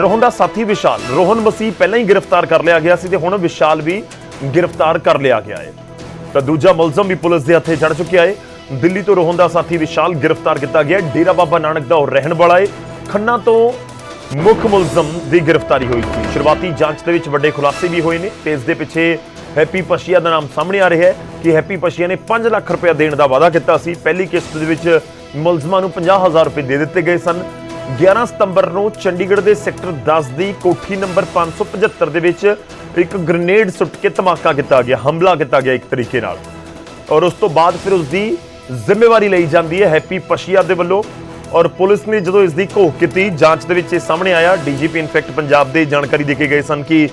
ਰੋਹਨ ਦਾ ਸਾਥੀ ਵਿਸ਼ਾਲ। ਰੋਹਨ ਮਸੀਹ ਪਹਿਲਾਂ ਹੀ ਗ੍ਰਿਫਤਾਰ ਕਰ ਲਿਆ ਗਿਆ ਸੀ ਤੇ ਹੁਣ ਵਿਸ਼ਾਲ ਵੀ ਗ੍ਰਿਫਤਾਰ ਕਰ ਲਿਆ ਗਿਆ ਹੈ। ਤਾਂ ਦੂਜਾ ਮੁਲਜ਼ਮ ਵੀ ਪੁਲਿਸ ਦੇ ਹੱਥੇ ਚੜ ਚੁੱਕਿਆ ਹੈ। ਦਿੱਲੀ ਤੋਂ ਰੋਹਨ ਦਾ ਸਾਥੀ ਵਿਸ਼ਾਲ ਗ੍ਰਿਫਤਾਰ ਕੀਤਾ ਗਿਆ। ਡੇਰਾ ਬਾਬਾ ਨਾਨਕ ਦਾ ਉਹ ਰਹਿਣ ਵਾਲਾ ਹੈ। ਖੰਨਾ ਤੋਂ ਮੁੱਖ ਮੁਲਜ਼ਮ ਦੀ ਗ੍ਰਿਫਤਾਰੀ ਹੋਈ ਸੀ। ਸ਼ੁਰੂਆਤੀ ਜਾਂਚ ਦੇ ਵਿੱਚ ਵੱਡੇ ਖੁਲਾਸੇ ਵੀ ਹੋਏ ਨੇ। ਤੇ ਇਸ ਦੇ ਪਿੱਛੇ ਹੈਪੀ ਪਸ਼ੀਆ ਦਾ ਨਾਮ ਸਾਹਮਣੇ ਆ ਰਿਹਾ ਹੈ ਕਿ ਹੈਪੀ ਪਸ਼ੀਆ ਨੇ 5 ਲੱਖ ਰੁਪਏ ਦੇਣ ਦਾ ਵਾਅਦਾ ਕੀਤਾ ਸੀ। ਪਹਿਲੀ ਕਿਸ਼ਤ ਦੇ ਵਿੱਚ ਮੁਲਜ਼ਮਾਂ ਨੂੰ 50000 ਰੁਪਏ ਦੇ ਦਿੱਤੇ ਗਏ ਸਨ। 11 ਸਤੰਬਰ ਨੂੰ ਚੰਡੀਗੜ੍ਹ ਦੇ ਸੈਕਟਰ 10 ਦੀ ਕੋਠੀ ਨੰਬਰ 575 ਦੇ ਵਿੱਚ ਇੱਕ ਗ੍ਰਨੇਡ ਸੁੱਟ ਕੇ ਧਮਾਕਾ ਕੀਤਾ ਗਿਆ, ਹਮਲਾ ਕੀਤਾ ਗਿਆ ਇੱਕ ਤਰੀਕੇ ਨਾਲ। ਔਰ ਉਸ ਤੋਂ ਬਾਅਦ ਫਿਰ ਉਸ ਦੀ ਜ਼ਿੰਮੇਵਾਰੀ ਲਈ ਜਾਂਦੀ ਹੈ ਹੈਪੀ ਪਸ਼ੀਆ ਦੇ ਵੱਲੋਂ। ਔਰ ਪੁਲਿਸ ਨੇ ਜਦੋਂ ਇਸ ਦੀ ਘੋਖ ਕੀਤੀ, ਜਾਂਚ ਦੇ ਵਿੱਚ ਇਹ ਸਾਹਮਣੇ ਆਇਆ, ਡੀਜੀਪੀ ਇਨਫੈਕਟ ਪੰਜਾਬ ਦੇ ਜਾਣਕਾਰੀ ਦੇ ਕੇ ਗਏ ਸਨ ਕਿ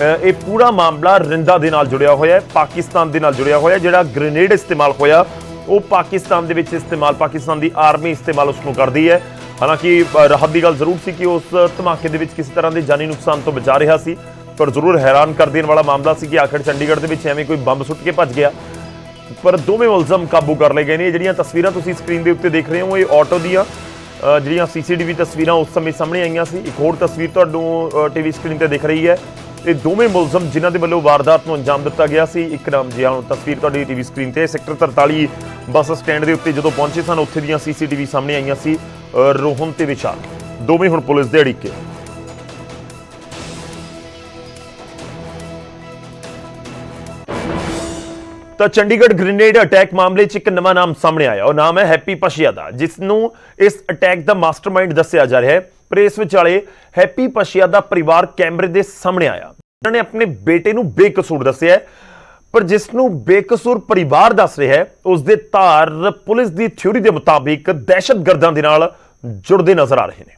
ਇਹ ਪੂਰਾ ਮਾਮਲਾ ਰਿੰਦਾ ਦੇ ਨਾਲ ਜੁੜਿਆ ਹੋਇਆ ਹੈ, ਪਾਕਿਸਤਾਨ ਦੇ ਨਾਲ ਜੁੜਿਆ ਹੋਇਆ ਜਿਹੜਾ ਗ੍ਰੇਨੇਡ ਇਸਤੇਮਾਲ ਹੋਇਆ, ਉਹ ਪਾਕਿਸਤਾਨ ਦੇ ਵਿੱਚ ਇਸਤੇਮਾਲ, ਪਾਕਿਸਤਾਨ ਦੀ ਆਰਮੀ ਇਸਤੇਮਾਲ ਉਸ ਨੂੰ ਕਰਦੀ ਹੈ। ਹਾਲਾਂਕਿ ਰਾਹਤ ਦੀ ਗੱਲ ਜ਼ਰੂਰ ਸੀ ਕਿ ਉਸ ਧਮਾਕੇ ਦੇ ਵਿੱਚ ਕਿਸੇ ਤਰ੍ਹਾਂ ਦੇ ਜਾਨੀ ਨੁਕਸਾਨ ਤੋਂ ਬਚਾ ਰਿਹਾ ਸੀ। ਪਰ ਜ਼ਰੂਰ ਹੈਰਾਨ ਕਰ ਦੇਣ ਵਾਲਾ ਮਾਮਲਾ ਸੀ ਕਿ ਆਖਰ ਚੰਡੀਗੜ੍ਹ ਦੇ ਵਿੱਚ ਐਵੇਂ ਕੋਈ ਬੰਬ ਸੁੱਟ ਕੇ ਭੱਜ ਗਿਆ। ਪਰ ਦੋਵੇਂ ਮੁਲਜ਼ਮ ਕਾਬੂ ਕਰ ਲਏ ਗਏ ਨੇ। ਇਹ ਜਿਹੜੀਆਂ ਤਸਵੀਰਾਂ ਤੁਸੀਂ ਸਕਰੀਨ ਦੇ ਉੱਤੇ ਦੇਖ ਰਹੇ ਹੋ ਇਹ ਆਟੋ ਦੀਆਂ ਅ, ਜਿਹੜੀਆਂ ਸੀਸੀਟੀਵੀ ਤਸਵੀਰਾਂ ਉਸ ਸਮੇਂ ਸਾਹਮਣੇ ਆਈਆਂ ਸੀ। ਇੱਕ ਹੋਰ ਤਸਵੀਰ ਤੁਹਾਨੂੰ ਟੀਵੀ ਸਕਰੀਨ ਤੇ ਦਿਖ ਰਹੀ ਹੈ। ਇਹ ਦੋਵੇਂ ਮੁਲਜ਼ਮ ਜਿਨ੍ਹਾਂ ਦੇ ਵੱਲੋਂ ਵਾਰਦਾਤ ਨੂੰ ਅੰਜਾਮ ਦਿੱਤਾ ਗਿਆ ਸੀ। ਇੱਕ ਨਾਮ ਜੀ ਹਾਂ ਤਸਵੀਰ ਤੁਹਾਡੀ ਟੀਵੀ ਸਕਰੀਨ ਤੇ ਸੈਕਟਰ 43 ਬੱਸ ਸਟੈਂਡ ਦੇ ਉੱਤੇ ਜਦੋਂ ਪਹੁੰਚੇ ਸਨ ਉੱਥੇ ਦੀਆਂ ਸੀਸੀਟੀਵੀ ਸਾਹਮਣੇ ਆਈਆਂ ਸੀ ਅ, ਰੋਹਨ ਤੇ ਵਿਸ਼ਾਲ। ਦੋਵੇਂ ਹੁਣ ਪੁਲਿਸ ਦੇ ਅੜਿੱਕੇ। ਤਾਂ ਚੰਡੀਗੜ੍ਹ ਗ੍ਰੇਨੇਡ ਅਟੈਕ ਮਾਮਲੇ 'ਚ ਇੱਕ ਨਵਾਂ ਨਾਮ ਸਾਹਮਣੇ ਆਇਆ। ਉਹ ਨਾਮ ਹੈ ਹੈਪੀ ਪਸ਼ੀਆ ਦਾ ਜਿਸ ਨੂੰ ਇਸ ਅਟੈਕ ਦਾ ਮਾਸਟਰਮਾਈਂਡ ਦੱਸਿਆ ਜਾ ਰਿਹਾ ਹੈ। ਪਰ ਇਸ ਵਿਚਾਲੇ ਹੈਪੀ ਪਸ਼ੀਆ ਦਾ ਪਰਿਵਾਰ ਕੈਮਰੇ ਦੇ ਸਾਹਮਣੇ ਆਇਆ। ਉਹਨਾਂ ਨੇ ਆਪਣੇ ਬੇਟੇ ਨੂੰ ਬੇਕਸੂਰ ਦੱਸਿਆ ਪਰ ਜਿਸ ਨੂੰ ਬੇਕਸੂਰ ਪਰਿਵਾਰ ਦੱਸ ਰਿਹਾ ਹੈ ਉਸ ਦੇ ਧਾਰ ਪੁਲਿਸ ਦੀ ਥਿਊਰੀ ਦੇ ਮੁਤਾਬਿਕ ਦਹਿਸ਼ਤਗਰਦਾਂ ਦੇ ਨਾਲ ਜੁੜਦੇ ਨਜ਼ਰ ਆ ਰਹੇ ਨੇ।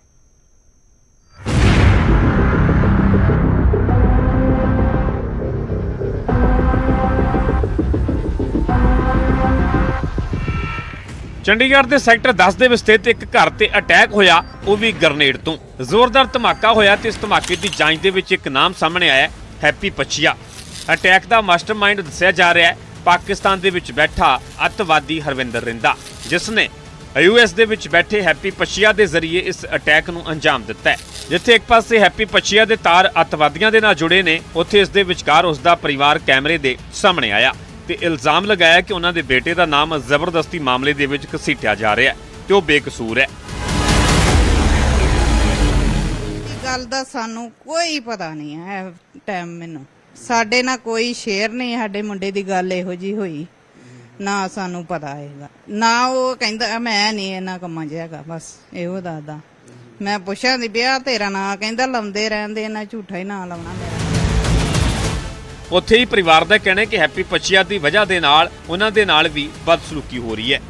ਚੰਡੀਗੜ੍ਹ ਦੇ ਸੈਕਟਰ 10 ਦੇ ਵਿੱਚ ਸਥਿਤ ਇੱਕ ਘਰ ਤੇ ਅਟੈਕ ਹੋਇਆ, ਉਹ ਵੀ ਗ੍ਰਨੇਡ ਤੋਂ। ਜ਼ੋਰਦਾਰ ਧਮਾਕਾ ਹੋਇਆ ਤੇ ਇਸ ਧਮਾਕੇ ਦੀ ਜਾਂਚ ਦੇ ਵਿੱਚ ਇੱਕ ਨਾਮ ਸਾਹਮਣੇ ਆਇਆ ਹੈਪੀ ਪੱਚੀਆ ਅਟੈਕ ਦਾ ਮਾਸਟਰਮਾਈਂਡ ਦੱਸਿਆ ਜਾ ਰਿਹਾ ਹੈ। ਪਾਕਿਸਤਾਨ ਦੇ ਵਿੱਚ ਬੈਠਾ ਅੱਤਵਾਦੀ ਹਰਵਿੰਦਰ ਰਿੰਦਾ, ਜਿਸ ਨੇ ਯੂਐਸ ਦੇ ਵਿੱਚ ਬੈਠੇ ਹੈਪੀ ਪੱਚੀਆ ਦੇ ਜ਼ਰੀਏ ਇਸ ਅਟੈਕ ਨੂੰ ਅੰਜਾਮ ਦਿੱਤਾ ਹੈ। ਜਿੱਥੇ ਇੱਕ ਪਾਸੇ ਹੈਪੀ ਪੱਚੀਆ ਦੇ ਤਾਰ ਅੱਤਵਾਦੀਆਂ ਦੇ ਨਾਲ ਜੁੜੇ ਨੇ, ਉੱਥੇ ਇਸ ਦੇ ਵਿਚਕਾਰ ਉਸ ਦਾ ਪਰਿਵਾਰ ਕੈਮਰੇ ਦੇ ਸਾਹਮਣੇ ਆਇਆ ਤੇ ਇਲਜ਼ਾਮ ਲਗਾਇਆ ਕਿ ਉਹਨਾਂ ਦੇ ਬੇਟੇ ਦਾ ਨਾਮ ਜ਼ਬਰਦਸਤੀ ਮਾਮਲੇ ਦੇ ਵਿੱਚ ਘਸੀਟਿਆ ਜਾ ਰਿਹਾ ਹੈ ਤੇ ਉਹ ਬੇਕਸੂਰ ਹੈ। ਗੱਲ ਦਾ ਸਾਨੂੰ ਕੋਈ ਪਤਾ ਨਹੀਂ ਹੈ ਟਾਈਮ ਮੈਨੂੰ। ਸਾਡੇ ਨਾਲ ਕੋਈ ਸ਼ੇਅਰ ਨਹੀਂ ਸਾਡੇ ਮੁੰਡੇ ਦੀ ਗੱਲ ਇਹੋ ਜੀ ਹੋਈ। ਨਾ ਸਾਨੂੰ ਪਤਾ ਹੈਗਾ। ਨਾ ਉਹ ਕਹਿੰਦਾ ਮੈਂ ਨਹੀਂ ਇਹਨਾਂ ਕੰਮਾਂ 'ਚ ਹੈਗਾ ਬਸ ਇਹੋ ਦੱਸਦਾ। ਮੈਂ ਪੁੱਛਿਆ ਦੀ ਵਿਆਹ ਤੇਰਾ ਨਾਂ ਕਹਿੰਦਾ ਲਾਉਂਦੇ ਰਹਿੰਦੇ ਇਹਨਾਂ ਝੂਠਾ ਹੀ ਨਾਂ ਲਾਉਣਾ ਮੇਰਾ। ਉੱਥੇ ਹੀ ਪਰਿਵਾਰ ਦਾ ਕਹਿਣਾ ਹੈ ਕਿ ਹੈਪੀ ਪੱਚੀਆ ਦੀ ਵਜ੍ਹਾ ਦੇ ਨਾਲ ਉਹਨਾਂ ਦੇ ਨਾਲ ਵੀ ਬਦਸਲੂਕੀ ਹੋ ਰਹੀ ਹੈ।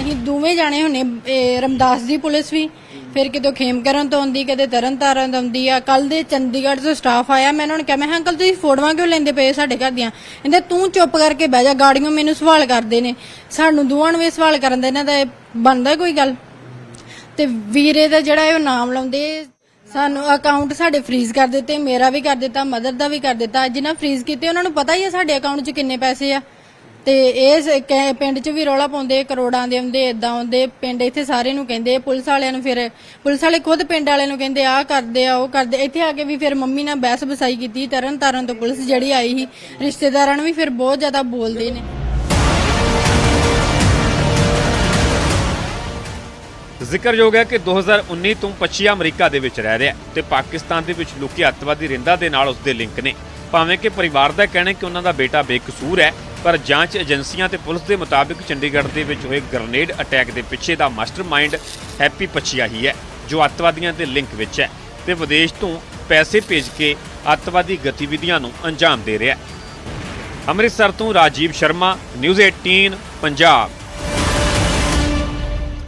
ਅਸੀਂ ਦੋਵੇਂ ਜਾਣੇ ਹੁੰਨੇ ਰਮਦਾਸ ਦੀ ਪੁਲਿਸ ਵੀ ਫਿਰ ਕਿਤੋਂ ਖੇਮਕਰਨ ਤੋਂ ਆਉਂਦੀ ਕਦੇ ਤਰਨਤਾਰਨ ਤੋਂ ਆਉਂਦੀ ਆ। ਕੱਲ ਦੇ ਚੰਡੀਗੜ੍ਹ ਤੋਂ ਸਟਾਫ ਆਇਆ ਮੈਂ ਉਹਨਾਂ ਨੂੰ ਕਿਹਾ ਮੈਂ ਕਿਹਾ, ਅੰਕਲ ਤੁਸੀਂ ਫੋਟੋਆਂ ਕਿਉਂ ਲੈਂਦੇ ਪਏ ਸਾਡੇ ਘਰ ਦੀਆਂ? ਕਹਿੰਦੇ ਤੂੰ ਚੁੱਪ ਕਰਕੇ ਬਹਿ ਜਾ ਗਾੜੀਆਂ ਮੈਨੂੰ ਸਵਾਲ ਕਰਦੇ ਨੇ। ਸਾਨੂੰ ਦੋਵਾਂ ਨੂੰ ਵੀ ਸਵਾਲ ਕਰਨ ਦਾ ਇਹਨਾਂ ਦਾ ਇਹ ਬਣਦਾ ਕੋਈ ਗੱਲ? ਤੇ ਵੀਰੇ ਦਾ ਜਿਹੜਾ ਇਹ ਉਹ ਨਾਮ ਲਾਉਂਦੇ ਸਾਨੂੰ ਅਕਾਊਂਟ ਸਾਡੇ ਫ੍ਰੀਜ਼ ਕਰ ਦਿੱਤੇ ਮੇਰਾ ਵੀ ਕਰ ਦਿੱਤਾ ਮਦਰ ਦਾ ਵੀ ਕਰ ਦਿੱਤਾ। ਜਿਨ੍ਹਾਂ ਫ੍ਰੀਜ਼ ਕੀਤੇ ਉਹਨਾਂ ਨੂੰ ਪਤਾ ਹੀ ਆ ਸਾਡੇ ਅਕਾਊਂਟ 'ਚ ਕਿੰਨੇ ਪੈਸੇ ਆ। ਤੇ ਇਹ ਸ- ਪਿੰਡ 'ਚ ਵੀ ਰੌਲਾ ਪਾਉਂਦੇ, ਕਰੋੜਾਂ ਦੇ ਆਉਂਦੇ ਇਦਾਂ ਆਉਂਦੇ ਪਿੰਡ ਇੱਥੇ ਸਾਰੇ ਨੂੰ ਕਹਿੰਦੇ, ਪੁਲਿਸ ਵਾਲਿਆਂ ਨੂੰ ਫਿਰ, ਪੁਲਿਸ ਵਾਲੇ ਖੁਦ ਪਿੰਡ ਵਾਲਿਆਂ ਨੂੰ ਕਹਿੰਦੇ, ਆਹ ਕਰਦੇ ਆ, ਉਹ ਕਰਦੇ, ਇੱਥੇ ਆ ਕੇ ਵੀ ਫਿਰ ਮੰਮੀ ਨਾਲ ਬਹਿਸ ਬਸਾਈ ਕੀਤੀ ਤਰਨ ਤਾਰਨ ਤੋਂ ਪੁਲਿਸ ਜਿਹੜੀ ਆਈ ਸੀ, ਰਿਸ਼ਤੇਦਾਰਾਂ ਨੂੰ ਵੀ ਫਿਰ ਬਹੁਤ ਜ਼ਿਆਦਾ ਬੋਲਦੇ ਨੇ। ਜ਼ਿਕਰਯੋਗ ਹੈ ਕਿ 2019 ਤੋਂ ਪੱਚੀਆ ਅਮਰੀਕਾ ਦੇ ਵਿੱਚ ਰਹਿ ਰਿਹਾ ਹੈ ਤੇ ਪਾਕਿਸਤਾਨ ਦੇ ਵਿੱਚ ਲੁਕੇ ਅੱਤਵਾਦੀ ਰਿੰਦਾ ਦੇ ਨਾਲ ਉਸਦੇ ਲਿੰਕ ਨੇ। ਭਾਵੇਂ ਕਿ ਪਰਿਵਾਰ ਦਾ ਕਹਿਣਾ ਹੈ ਕਿ ਉਹਨਾਂ ਦਾ ਬੇਟਾ ਬੇਕਸੂਰ ਹੈ ਪਰ ਜਾਂਚ ਏਜੰਸੀਆਂ ਤੇ ਪੁਲਿਸ ਦੇ ਮੁਤਾਬਿਕ ਚੰਡੀਗੜ੍ਹ ਦੇ ਵਿੱਚ ਹੋਏ ਗ੍ਰਨੇਡ ਅਟੈਕ ਦੇ ਪਿੱਛੇ ਦਾ ਮਾਸਟਰਮਾਈਂਡ ਹੈਪੀ ਪੱਚੀਆ ਹੀ ਹੈ, ਜੋ ਅੱਤਵਾਦੀਆਂ ਦੇ ਲਿੰਕ ਵਿੱਚ ਹੈ ਤੇ ਵਿਦੇਸ਼ ਤੋਂ ਪੈਸੇ ਭੇਜ ਕੇ ਅੱਤਵਾਦੀ ਗਤੀਵਿਧੀਆਂ ਨੂੰ ਅੰਜਾਮ ਦੇ ਰਿਹਾ ਹੈ। ਅੰਮ੍ਰਿਤਸਰ ਤੋਂ ਰਾਜੀਵ ਸ਼ਰਮਾ, ਨਿਊਜ਼ 18 ਪੰਜਾਬ।